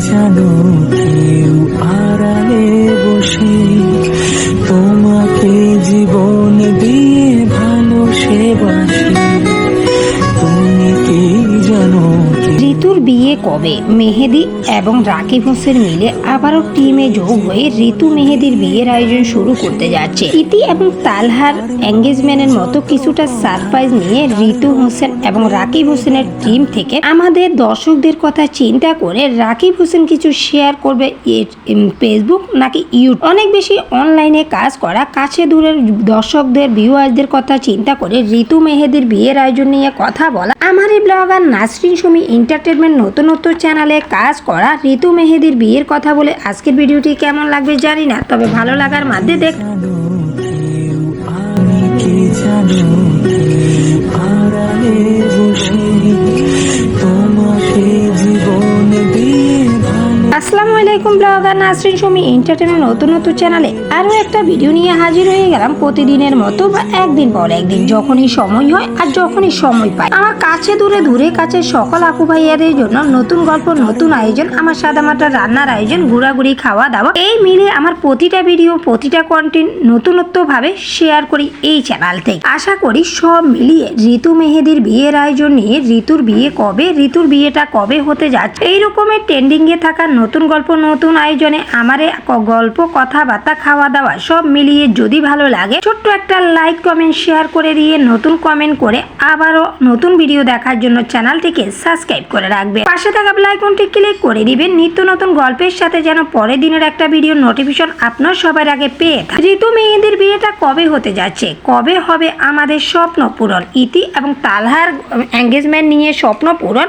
জানো কেউ কবে? মেহেদি এবং রাকিব হোসেন মিলে আবারও টিমে যোগ হয়ে ঋতু মেহেদির বিয়ের আয়োজন শুরু করতে যাচ্ছে। ইতি এবং তালহার এঙ্গেজমেন্টের মতো কিছুটা সারপ্রাইজ নিয়ে ঋতু হোসেন এবং রাকিব হোসেনের টিম থেকে আমাদের দর্শকদের কথা চিন্তা করে রাকিব হোসেন কিছু শেয়ার করবে ফেসবুক নাকি ইউটিউব অনেক বেশি অনলাইনে কাজ করা, কাছে দূরের দর্শকদের ভিউয়ারদের কথা চিন্তা করে ঋতু মেহেদির বিয়ের আয়োজন নিয়ে কথা বলা। আমার এই ব্লগার নাসরিন সুমি এন্টারটেনমেন্ট নতুন নতুন চ্যানেলে কাজ করা ঋতু মেহেদির বিয়ের কথা বলে আজকের ভিডিওটি কেমন লাগবে জানি না, তবে ভালো লাগার মাধ্যমে দেখ আসসালামু আলাইকুম ব্লগার নাসরিন সুমি এন্টারটেনমেন্ট নতুন নতুন চ্যানেলে আরও একটা ভিডিও নিয়ে হাজির হয়ে গেলাম প্রতিদিনের মতো বা একদিন পর একদিন, যখনই সময় হয় আর যখনই সময় পাই। আমার কাছে দূরে দূরে কাছে সকল আপু ভাইয়াদের জন্য নতুন গল্প, নতুন আয়োজন, আমার সাদামাটা রান্নার আয়োজন, ঘোরাঘুরি খাওয়া দাওয়া এই মিলে আমার প্রতিটা ভিডিও প্রতিটা কন্টেন্ট নতুনত্ব ভাবে শেয়ার করি এই চ্যানেল থেকে। আশা করি সব মিলিয়ে ঋতু মেহেদির বিয়ের আয়োজন নিয়ে ঋতুর বিয়ে কবে, ঋতুর বিয়েটা কবে হতে যাচ্ছে এই রকমের ট্রেন্ডিং এ থাকা নতুন গল্প, নতুন আয়োজনে আমারে গল্প, কথাবার্তা খাওয়া দাওয়া সব মিলিয়ে যদি ভালো লাগে, ছোট্ট একটা লাইক কমেন্ট শেয়ার করে দিয়ে নতুন কমেন্ট করে আবারও নতুন ভিডিও দেখার জন্য চ্যানেলটিকে সাবস্ক্রাইব করে রাখবেন। পাশে থাকা আইকনটি ক্লিক করে দিবেন। নিত্য নতুন গল্পের সাথে যেন পরের দিনের একটা ভিডিও নোটিফিকেশন আপনার সবার আগে পেয়ে। ঋতু মেহেদির বিয়েটা কবে হতে যাচ্ছে? কবে হবে আমাদের স্বপ্ন পূরণ? ইতি এবং তালহার এঙ্গেজমেন্ট নিয়ে স্বপ্ন পূরণ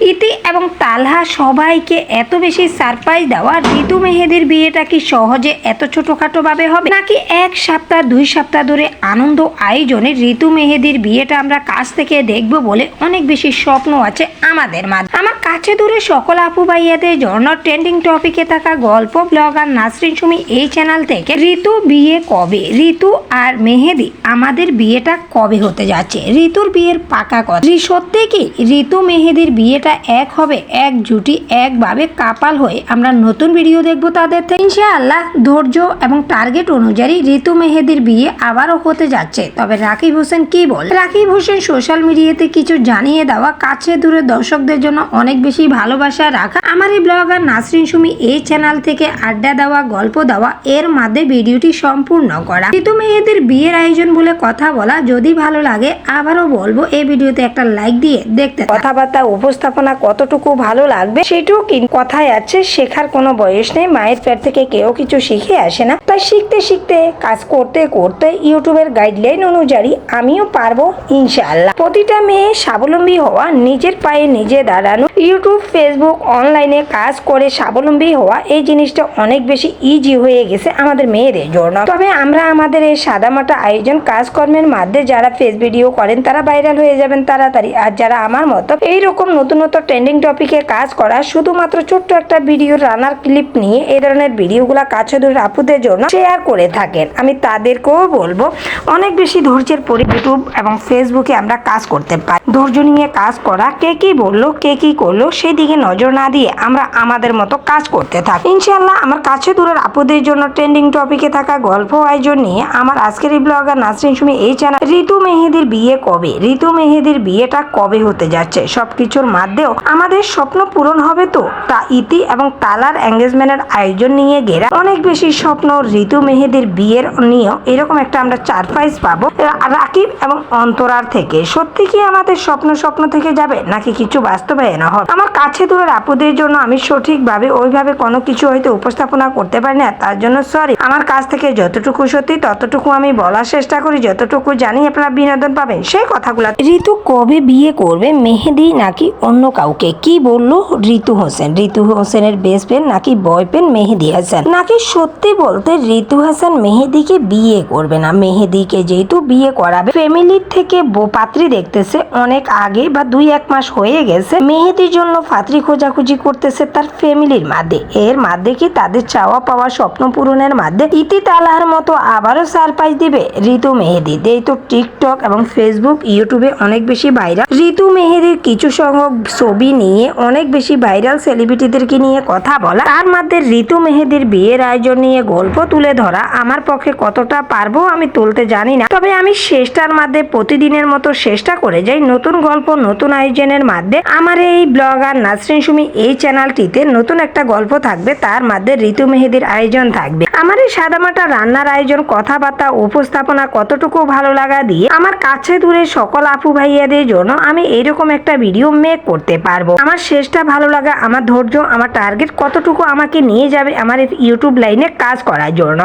ইতি এবং তালহা সবাইকে এত বেশি সারপ্রাইজ দেওয়া ঋতু মেহেদির বিয়েটা কি সহজে এত ছোটখাটো ভাবে হবে? নাকি এক সপ্তাহ, দুই সপ্তাহ ধরে আনন্দ আয়োজনে ঋতু মেহেদির বিয়েটা আমরা কাছ থেকে দেখব বলে অনেক বেশি স্বপ্ন আছে আমাদের মাঝে। আমার কাছে দূরে সকল আপু ভাইয়াদের জন্য ট্রেন্ডিং টপিকে থাকা গল্প ব্লগ আর নাসরিন সুমি এই চ্যানেল থেকে ঋতু বিয়ে কবে? ঋতু আর মেহেদি আমাদের বিয়েটা কবে হতে যাচ্ছে? ঋতুর বিয়ের পাকা কথা। সত্যি কি? ঋতু মেহেদির বিয়েটা এক হবে, এক জুটি, একভাবে কাপাল হয়ে। আমরা নতুন ভিডিও দেখব তাদের থেকে। ইনশাআল্লাহ ধৈর্য এবং টার্গেট অনুযায়ী ঋতু মেহেদির বিয়ে আবারও হতে যাচ্ছে। তবে রাকিব হোসেন কি বল? রাকিব হোসেন সোশ্যাল মিডিয়াতে কিছু জানিয়ে দেওয়া, কাছে দূরে দর্শকদের জন্য অনেক বেশি ভালোবাসা রাখা। আমার এই ব্লগার নাসরিন সুমি এই চ্যানেল থেকে আড্ডা দেওয়া, গল্প দেওয়া, এর মাধ্যমে ভিডিওটি সম্পূর্ণ করা। ঋতু মেয়েদের বিয়ের আয়োজন বলে কথা বলা যদি ভালো লাগে, আবারও বলব, এই ভিডিওতে একটা লাইক দিয়ে দেখতে কথাবার্তা, উপস্থাপনা কতটুকু ভালো লাগবে সেটাও কি কথায় আছে, শেখার কোনো বয়স নেই, মায়ের পেট থেকে কেউ কিছু শিখে আসে না। তাই শিখতে শিখতে, কাজ করতে করতে ইউটিউবের গাইডলাইন অনুযায়ী আমিও পারব, ইনশাআল্লাহ। প্রতিটা মেয়ে স্বাবলম্বী হওয়া, নিজের পায়ে নিজে দাঁড়ানো, ইউটিউব ফেসবুক অনলাইনে কাজ করে স্বাবলম্বী হওয়া, এই জিনিসটা অনেক বেশি ইজি হয়ে গেছে আমাদের মেয়েদের জন্য। তবে আমরা আমাদের এই সাদামাটা আয়োজন কাজকর্মের মাধ্যমে যারা ফেস ভিডিও করেন, তারা ভাইরাল হয়ে যাবেন তাড়াতাড়ি। আর যারা আমার মতো, এইরকম নতুন নতুন ট্রেন্ডিং টপিকে কাজ করা শুধুমাত্র ছোট্ট একটা ভিডিও রানার ক্লিপ নিয়ে এই ধরনের ভিডিওগুলো কাছে দূর আপুদের জন্য শেয়ার করে থাকেন। আমি তাদেরকেও বলব, অনেক বেশি ধৈর্যের পরে ইউটিউব এবং ফেসবুকে আমরা কাজ করতে পারি। ধৈর্য নিয়ে কাজ করা, কে কি বলল, কে কি করল, সেদিকে নজর না দিয়ে আমরা আমাদের মতো কাজ করতে থাকি। ইনশাল্লাহ আমার কাছে দূরের আপুদের জন্য ট্রেন্ডিং টপিকে থাকা গল্প আয়োজন নিয়ে আমার আজকের এই ব্লগার নাসরিন সুমি এই চ্যানেল ঋতু মেহেদির বিয়ে কবে? ঋতু মেহেদির বিয়েটা কবে হতে যাচ্ছে? সবকিছুর মাধ্যমেও আমাদের স্বপ্ন পূরণ হবে তো? তা ইতি এবং তালার এঙ্গেজমেন্টের আয়োজন নিয়ে ঘেরা। অনেক বেশি স্বপ্ন ঋতু মেহেদির বিয়ের নিয়েও এরকম একটা আমরা সারপ্রাইজ পাবো। রাকিব এবং অন্তরার থেকে। সত্যি কি আমাদের স্বপ্ন স্বপ্ন থেকে যাবে? নাকি কিছু বাস্তবায়ন হবে? আমার কাছে দূরের আপুদের জন্য আমি সঠিকভাবে ওইভাবে কোনো কিছু হয়তো উপস্থাপনা করতে পারি না, তার জন্য সরি আমার কাছ থেকে যতটুকু সত্যি, ততটুকু আমি বলার চেষ্টা করি। যতটুকু জানি আপনারা বিনোদন পাবেন, সেই কথাগুলো। ঋতু কবে বিয়ে করবে? মেহেদি নাকি অন্য কাউকে। কি বলল? ঋতু হোসেন। ঋতু হোসেনের বেস্ট ফ্রেন্ড নাকি বয়ফ্রেন্ড মেহেদি হাসান? নাকি সত্যি বলতে ঋতু হাসান মেহেদিকে বিয়ে করবে না? মেহেদিকে যেহেতু বিয়ে করাবে ফ্যামিলির থেকে পাত্রী দেখতেছে। অনেক আগে বা দুই এক মাস হয়ে গেছে। মেহেদির জন্য পাত্রী খোঁজাখুঁজি করতেছে তার ফ্যামিলির মাঝে। এর মাঝে কি তাদের চাওয়া পাওয়া স্বপ্ন পূরণের মাঝে? ইতি তালার মতো আবারও সারপ্রাইজ দিবে ঋতু মেহেদি। যেহেতু টিকটক এবং ফেসবুক ইউটিউবে অনেক বেশি ভাইরাল ঋতু মেহেদির কিছু সংখ্যক ছবি নিয়ে অনেক বেশি ভাইরাল সেলিব্রিটিদেরকে নিয়ে কথা বলা, তার মধ্যে ঋতু মেহেদির বিয়ের আয়োজন নিয়ে গল্প তুলে ধরা আমার পক্ষে কতটা পারব আমি তুলতে জানি না। তবে আমি শেষটার মধ্যে প্রতিদিনের মতো চেষ্টা করে যাই নতুন গল্প, নতুন আয়োজনের মধ্যে। আমার এই ব্লগার নাসরিন সুমি এই চ্যানেলটিতে নতুন একটা গল্প থাকবে, তার মধ্যে ঋতু মেহেদির আয়োজন থাকবে। আমার এই সাদামাটা রান্নার আয়োজন, কথাবার্তা, উপস্থাপনা কতটুকু ভালো লাগা দিয়ে আমার কাছে দূরে সকল আপু ভাইয়াদের জন্য আমি এরকম একটা ভিডিও মেক করতে পারব। আমার শেষটা ভালো লাগা, আমার ধৈর্য, আমার টার্গেট কতটুকু আমাকে নিয়ে যাবে আমার ইউটিউব লাইনে কাজ করার জন্য।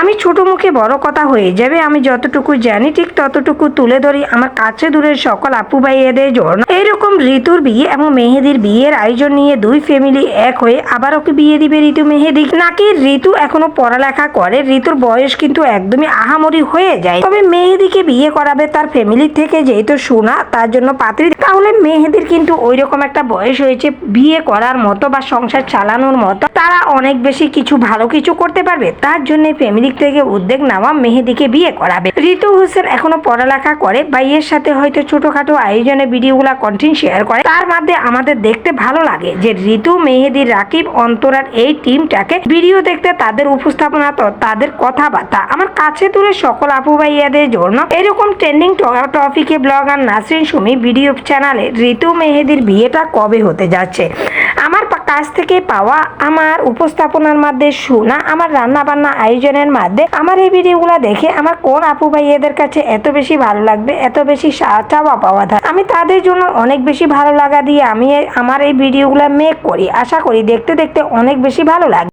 আমি ছোট মুখে বড় কথা হয়ে যাবে, আমি যতটুকু জানি ঠিক ততটুকু তুলে ধরি আমার কাছে দূরের সকল আপু ভাইয়াদের জন্য। এইরকম ঋতুর বিয়ে এবং মেহেদির বিয়ের আয়োজন নিয়ে দুই ফ্যামিলি এক হয়ে আবার ওকে বিয়ে দিবে ঋতু মেহেদি? নাকি ঋতু এখনও পড়ালেখা করে, ঋতুর বয়স কিন্তু একদমই আহামরি হয়ে যায়। তবে মেহেদিকে বিয়ে করাবে তার ফ্যামিলি থেকে যেহেতু শোনা তার জন্য পাত্রী। তাহলে মেহেদির কিন্তু ওই রকম একটা বয়স হয়েছে, বিয়ে করার মতো বা সংসার চালানোর মতো, তারা অনেক বেশি কিছু ভালো কিছু করতে পারবে। তার জন্য ফ্যামিলি থেকে উদ্যোগ নেওয়া মেহেদিকে বিয়ে করাবে। ঋতু হোসেন এখনও পড়ালেখা করে, ভাইয়ের সাথে হয়তো ছোটখাটো আয়োজনে ভিডিওগুলা কন্টেন্ট শেয়ার করে। তার মধ্যে আমাদের দেখতে ভালো লাগে যে ঋতু, মেহেদি, রাকিব অন্তরার এই টিমটাকে ভিডিও দেখতে তাদের উপস্থাপনা তো তাদের কথাবার্তা। আমার কাছে দূরে সকল আপু ভাইয়াদের জন্য এরকম ট্রেন্ডিং টপিকে ব্লগার নাসরিন সুমি ভিডিও চ্যানেলে ঋতু মেহেদির বিয়েটা কবে হতে যাচ্ছে? আমার কাছ থেকে পাওয়া আমার উপস্থাপনার মধ্যে শোনা, আমার রান্না বান্না আয়োজনের মধ্যে আমার এই ভিডিওগুলো দেখে আমার কোন আপু ভাই এদের কাছে এত বেশি ভালো লাগবে, এত বেশি চাওয়া পাওয়া থাকে আমি তাদের জন্য অনেক বেশি ভালো লাগা দিয়ে আমি আমার এই ভিডিওগুলো মেক করি। আশা করি দেখতে দেখতে অনেক বেশি ভালো লাগে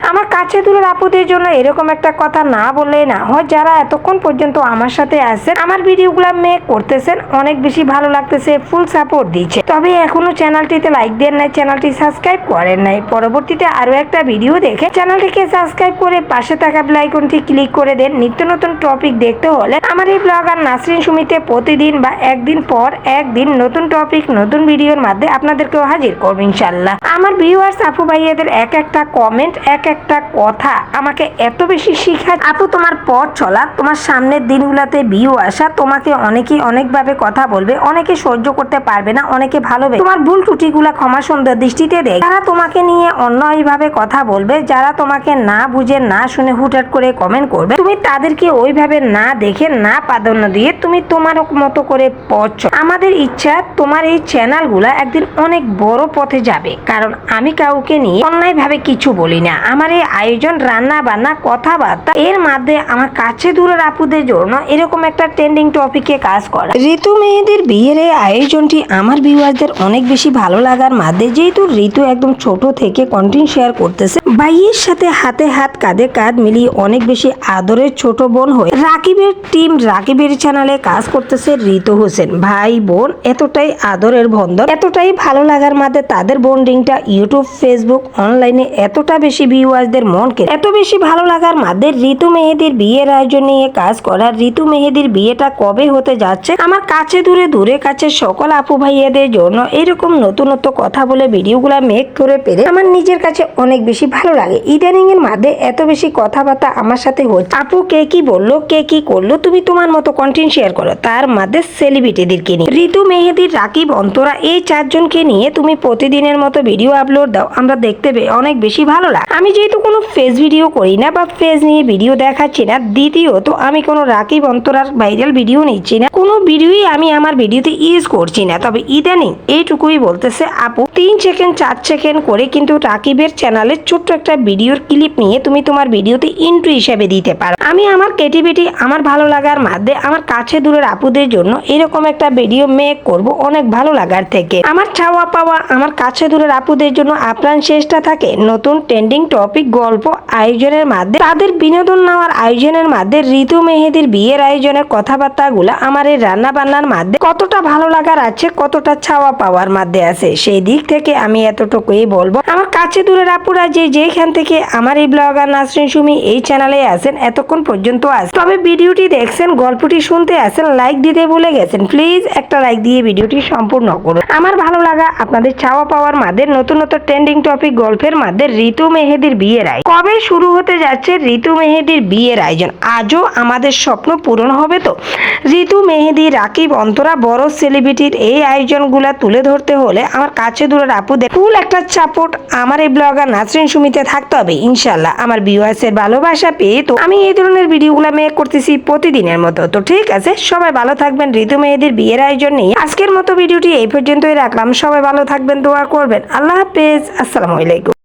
আমার কাছে দূরের আপুদের জন্য এরকম একটা কথা না বললেই না হয় যারা এতক্ষণ পর্যন্ত আমার সাথে আছেন, আমার ভিডিওগুলো মেক করতেছেন, অনেক বেশি ভালো লাগতেছে ফুল সাপোর্ট দিচ্ছে। তবে এখনও চ্যানেলটিতে লাইক দেন নাই, চ্যানেলটি সাবস্ক্রাইব করেন নাই। পরবর্তীতে আরও একটা ভিডিও দেখে চ্যানেলটিকে সাবস্ক্রাইব করে পাশে থাকা আইকনটি ক্লিক করে দেন। নিত্য নতুন টপিক দেখতে হলে আমার এই ব্লগ আর নাসরিন সুমিতে প্রতিদিন বা একদিন পর একদিন নতুন টপিক নতুন ভিডিওর মাধ্যমে আপনাদেরকেও হাজির করব ইনশাল্লাহ আমার ভিউয়ার্স আপু ভাইয়াদের এক একটা কমেন্ট এক একটা কথা আমাকে এত বেশি শিখা আপু, তোমার পথ চলা, তোমার সামনের দিনগুলোতে বিয়ে আসা, তোমাকে অনেকেই অনেকভাবে কথা বলবে, অনেকে সহ্য করতে পারবে না, অনেকে ভালোবে। তোমার ভুল ত্রুটিগুলা ক্ষমা সুন্দর দৃষ্টিতে দেখ। যারা তোমাকে নিয়ে অন্য এইভাবে কথা বলবে, যারা তোমাকে না বুঝে, না শুনে হুটহাট করে কমেন্ট করবে, তুমি তাদেরকে ওইভাবে না দেখে, না প্রাধান্য দিয়ে তুমি তোমার মতো করে পথ। আমাদের ইচ্ছা, তোমার এই চ্যানেলগুলা একদিন অনেক বড় পথে যাবে, কারণ আমি কাউকে নিয়ে অন্যায়ভাবে কিছু বলি না। আমার এই আয়োজন, রান্না বান্না, কথাবার্তা, এর মাধ্যমে আমার কাছে দূরের আপুদের জন্য এরকম একটা ট্রেন্ডিং টপিকে কাজ করা। ঋতু মেয়েদের বিয়ের এই আয়োজনটি আমার ভিউয়ারদের অনেক বেশি ভালো লাগার মাধ্যমে যেহেতু ঋতু একদম ছোট থেকে কন্টেন্ট শেয়ার করতেছে ভাইয়ের সাথে হাতে হাত, কাঁধে কাঁধ মিলিয়ে অনেক বেশি আদরের ছোট বোন হয়ে রাকিবের টিম রাকিবের চ্যানেলে কাজ করতেছে ঋতু হোসেন। ভাই, বোন এতটাই আদরের বন্ধন, এতটাই ভালো লাগার মধ্যে তাদের বন্ডিংটা ইউটিউব ফেসবুক অনলাইনে এতটা বেশি ভিউয়ার্সদের মনকে, এত বেশি ভালো লাগার মধ্যে ঋতু মেহেদির বিয়ের আয়োজন নিয়ে কাজ করা। ঋতু মেহেদির বিয়েটা কবে হতে যাচ্ছে? আমার কাছে দূরে দূরে কাছে সকল আপু ভাইয়াদের জন্য এরকম নতুনত্ব কথা বলে ভিডিওগুলো মেক করে পেরে আমার নিজের কাছে অনেক বেশি ভালো লাগে। ইদানিং এর মধ্যে এত বেশি কথাবার্তা আমার সাথে হচ্ছে। আপু কে কি বলল, কে কি করল, তুমি তোমার মতো কন্টেন্ট শেয়ার করো। তার মধ্যে সেলিব্রিটিদেরকে নিয়ে। ঋতু মেহেদির রাকিব, অন্তরা, এই চারজনকে নিয়ে তুমি প্রতিদিনের মতো ভিডিও আপলোড দাও। আমরা দেখতে পেয়ে অনেক বেশি ভালো লাগে। আমি যেহেতু কোনো ফেস ভিডিও করি না বা ফেস নিয়ে ভিডিও দেখাচ্ছি না, দ্বিতীয়ত আমি কোনো রাকিব, অন্তরার ভাইরাল ভিডিও নিচ্ছি না। কোনো ভিডিওই আমি আমার ভিডিওতে ইউজ করছি না। তবে ইদানিং এইটুকুই বলতেছে আপু। তিন সেকেন্ড চার সেকেন্ড করে কিন্তু রাকিবের চ্যানেলে ছোট্ট একটা ভিডিওর ক্লিপ নিয়ে তুমি তোমার ভিডিওতে ইন্ট্রো হিসেবে দিতে পারো। আমি আমার ক্রিয়েটিভিটি আমার ভালো লাগার মাধ্যমে আমার কাছে দূরের আপুদের জন্য এরকম একটা ভিডিও মেক করব অনেক ভালো লাগার থেকে। আমার চাওয়া পাওয়া, আমার কাছে দূরের আপুদের জন্য আপ্রাণ চেষ্টা থাকে নতুন ট্রেন্ডিং টপিক গল্প আয়োজনের মাধ্যমে তাদের বিনোদন নেওয়ার আয়োজনের মাধ্যমে ঋতু মেহেদির বিয়ের আয়োজনের কথাবার্তাগুলো আমার এই রান্না বান্নার মাধ্যমে কতটা ভালো লাগার আছে, কতটা ছাওয়া পাওয়ার মধ্যে আছে, সেই দিক থেকে আমি এতটুকুই বলব। আমার কাছে দূরের আপুরা যে যেখান থেকে আমার এই ব্লগার নাসরিন সুমি এই চ্যানেলে আছেন, এতক্ষণ পর্যন্ত আছে তবে ভিডিওটি দেখছেন, গল্পটি শুনতে আছেন লাইক দিতে ভুলে গেছেন প্লিজ একটা লাইক দিয়ে ভিডিওটি সম্পূর্ণ করুন। আমার ভালো লাগা আপনাদের চাওয়া পাওয়ার মাঝে নতুন নতুন ট্রেন্ডিং টপিক গল্পের মাঝে ঋতু মেহেদির বিয়ের আয়োজন। কবে শুরু হতে যাচ্ছে ঋতু মেহেদির বিয়ের আয়োজন? আজও আমাদের স্বপ্ন পূরণ হবে তো? ঋতু মেহেদি, রাকিব, অন্তরা বড় সেলিব্রিটির এই আয়োজনগুলা তুলে ধরতে হলে আমার কাছে দূরের আপুদের ফুল একটা চাপট আমার এই ব্লগার নাসরিন সুমিতে থাকতে হবে ইনশাল্লাহ আমার ভিউয়ার্সের ভালোবাসা পেয়ে তো আমি এই ধরনের ভিডিওগুলো মেক করতেছি প্রতিদিনের মতো। তো ঠিক আছে, সবাই ভালো থাকবেন, ঋতু মেয়েদের বিয়ের আয়োজন নেই আজকের মতো ভিডিওটি এই পর্যন্তই রাখলাম। সবাই ভালো থাকবেন, দোয়া করবেন। আল্লাহ হাফেজ, আসসালামু আলাইকুম।